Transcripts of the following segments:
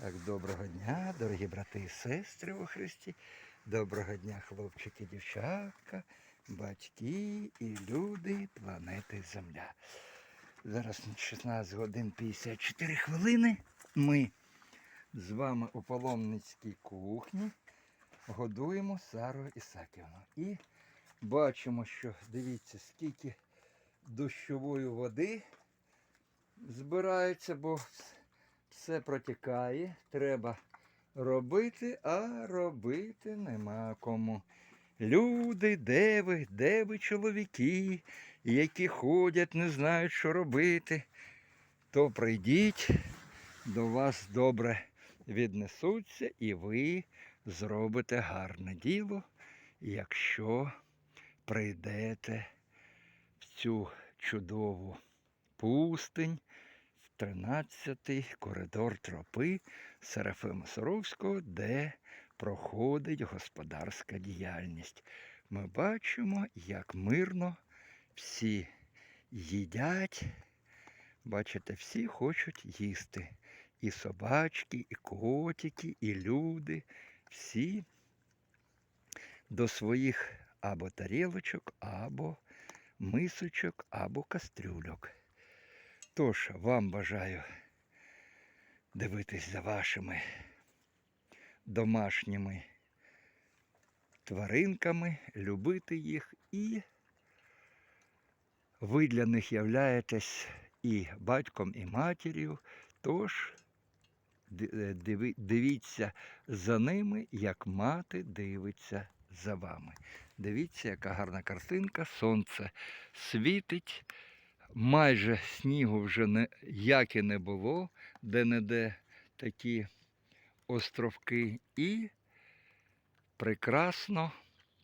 Так, доброго дня, дорогі брати і сестри у Христі. Доброго дня, хлопчики, дівчатка, батьки і люди планети Земля. Зараз 16 годин 54 хвилини. Ми з вами у паломницькій кухні годуємо Сару Ісаківну. І бачимо, що дивіться, скільки дощової води збирається, бо все протікає, треба робити, а робити нема кому. Люди, де ви, де ви чоловіки, які ходять, не знають, що робити, то прийдіть, до вас добре віднесуться, і ви зробите гарне діло, якщо прийдете в цю чудову пустинь, в 13-й коридор тропи Серафима Саровського, де проходить господарська діяльність. Ми бачимо, як мирно всі їдять. Бачите, всі хочуть їсти. І собачки, і котики, і люди. Всі до своїх або тарілочок, або мисочок, або кастрюльок. Тож вам бажаю дивитись за вашими домашніми тваринками, любити їх і ви для них являєтесь і батьком, і матір'ю. Тож е, дивіться за ними, як мати дивиться за вами. Дивіться, яка гарна картинка, сонце світить майже снігу вже не, як і не було, де-не-де такі островки. І прекрасно,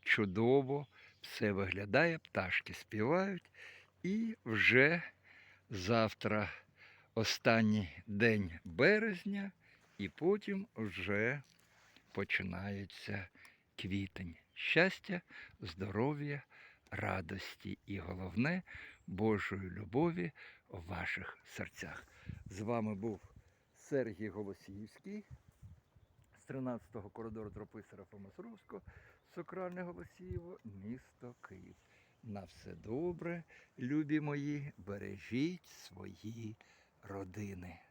чудово все виглядає, пташки співають. І вже завтра останній день березня, і потім вже починається квітень. Щастя, здоров'я, радості і головне Божої любові в ваших серцях. З вами був Сергій Голосіївський з 13-го коридору тропи Серафима Саровського, Сокральне Голосіїво, місто Київ. На все добре, любі мої, бережіть свої родини.